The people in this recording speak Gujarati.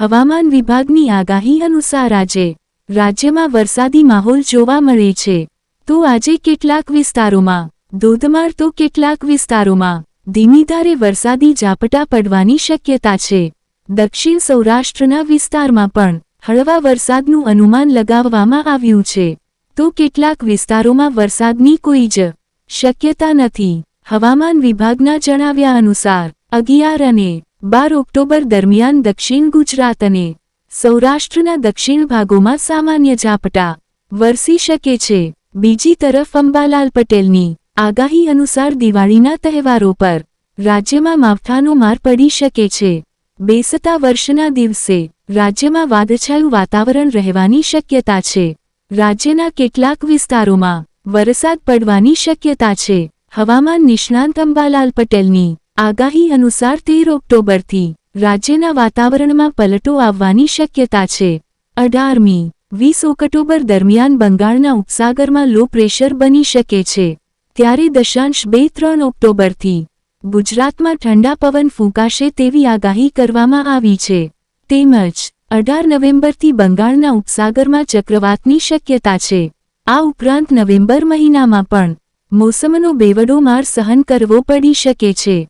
હવામાન વિભાગની આગાહી અનુસાર આજે રાજ્યમાં વરસાદી માહોલ જોવા મળે છે. તો આજે કેટલાક વિસ્તારોમાં ધોધમાર તો કેટલાક વિસ્તારોમાં ધીમીધારે વરસાદી ઝાપટા પડવાની શક્યતા છે. દક્ષિણ સૌરાષ્ટ્રના વિસ્તારમાં પણ હળવા વરસાદનું અનુમાન લગાવવામાં આવ્યું છે. તો કેટલાક વિસ્તારોમાં વરસાદની કોઈ જ શક્યતા નથી. હવામાન વિભાગના જણાવ્યા અનુસાર અગિયાર અને બાર ઓક્ટોબર દરમિયાન દક્ષિણ ગુજરાત અને સૌરાષ્ટ્રના દક્ષિણ ભાગોમાં સામાન્ય ઝાપટા વરસી શકે છે. બીજી તરફ અંબાલાલ પટેલની આગાહી અનુસાર દિવાળીના તહેવારો પર રાજ્યમાં માવઠાનો માર પડી શકે છે. બેસતા વર્ષના દિવસે રાજ્યમાં વાદછાયું વાતાવરણ રહેવાની શક્યતા છે. રાજ્યના કેટલાક વિસ્તારોમાં વરસાદ પડવાની શક્યતા છે. હવામાન નિષ્ણાંત અંબાલાલ પટેલની આગાહી અનુસાર તેર ઓક્ટોબરથી રાજ્યના વાતાવરણમાં પલટો આવવાની શક્યતા છે. અઢારમી, વીસ ઓક્ટોબર દરમિયાન બંગાળના ઉપસાગરમાં લો પ્રેશર બની શકે છે. ત્યારે દશાંશ બે ત્રણ ઓક્ટોબરથી ગુજરાતમાં ઠંડા પવન ફૂંકાશે તેવી આગાહી કરવામાં આવી છે. તેમજ, અઢાર નવેમ્બરથી બંગાળના ઉપસાગરમાં ચક્રવાતની શક્યતા છે. આ ઉપરાંત નવેમ્બર મહિનામાં પણ મોસમનો બેવડો માર સહન કરવો પડી શકે છે.